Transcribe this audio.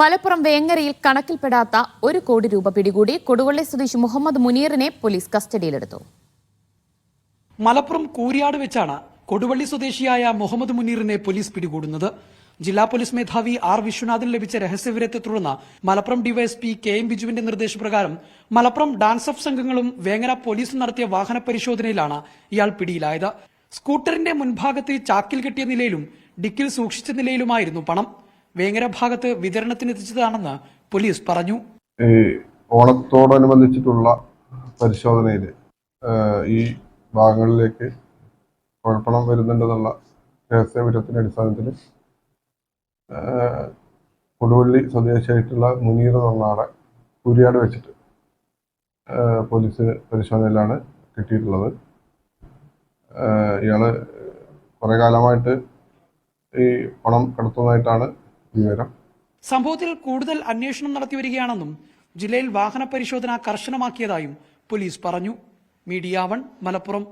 മലപ്പുറം വേങ്ങരയിൽ കണക്കിൽപ്പെടാത്ത ഒരു കോടി രൂപ പിടികൂടി കൊടുവള്ളി സ്വദേശി മുഹമ്മദ് മുനീറിനെ പോലീസ് കസ്റ്റഡിയിലെടുത്തു. മലപ്പുറം കൂരിയാട് വെച്ചാണ് കൊടുവള്ളി സ്വദേശിയായ മുഹമ്മദ് മുനീറിനെ പോലീസ് പിടികൂടുന്നത്. ജില്ലാ പോലീസ് മേധാവി ആർ വിശ്വനാഥിന് ലഭിച്ച രഹസ്യവിവരത്തെ തുടർന്ന് മലപ്പുറം ഡിവൈഎസ്പി കെ എം ബിജുവിന്റെ നിർദ്ദേശപ്രകാരം മലപ്പുറം ഡാൻസ് ഓഫ് സംഘങ്ങളും വേങ്ങര പോലീസും നടത്തിയ വാഹന പരിശോധനയിലാണ് ഇയാൾ പിടിയിലായത്. സ്കൂട്ടറിന്റെ മുൻഭാഗത്ത് ചാക്കിൽ കെട്ടിയ നിലയിലും ഡിക്കിൽ സൂക്ഷിച്ച നിലയിലുമായിരുന്നു പണം. വേങ്ങര ഭാഗത്ത് വിതരണത്തിനെത്തിച്ചതാണെന്ന് പോലീസ് പറഞ്ഞു. ഈ ഓണത്തോടനുബന്ധിച്ചിട്ടുള്ള പരിശോധനയിൽ ഈ ഭാഗങ്ങളിലേക്ക് കുഴപ്പണം വരുന്നുണ്ടെന്നുള്ള രഹസ്യ രഹസ്യവിവരത്തിന്റെ അടിസ്ഥാനത്തിൽ കൊടുവള്ളി സ്വദേശിയായിട്ടുള്ള മുനീർ എന്നുള്ള ആളെ കുരിയാട് വെച്ചിട്ട് പോലീസ് പരിശോധനയിലാണ് കിട്ടിയിട്ടുള്ളത്. ഇയാൾ കുറെ കാലമായിട്ട് ഈ പണം കടത്തുന്നതായിട്ടാണ് വിവരം. സംഭവത്തിൽ കൂടുതൽ അന്വേഷണം നടത്തിവരികയാണെന്നും ജില്ലയിൽ വാഹന പരിശോധന കർശനമാക്കിയതായും പോലീസ് പറഞ്ഞു. Media one Malappuram.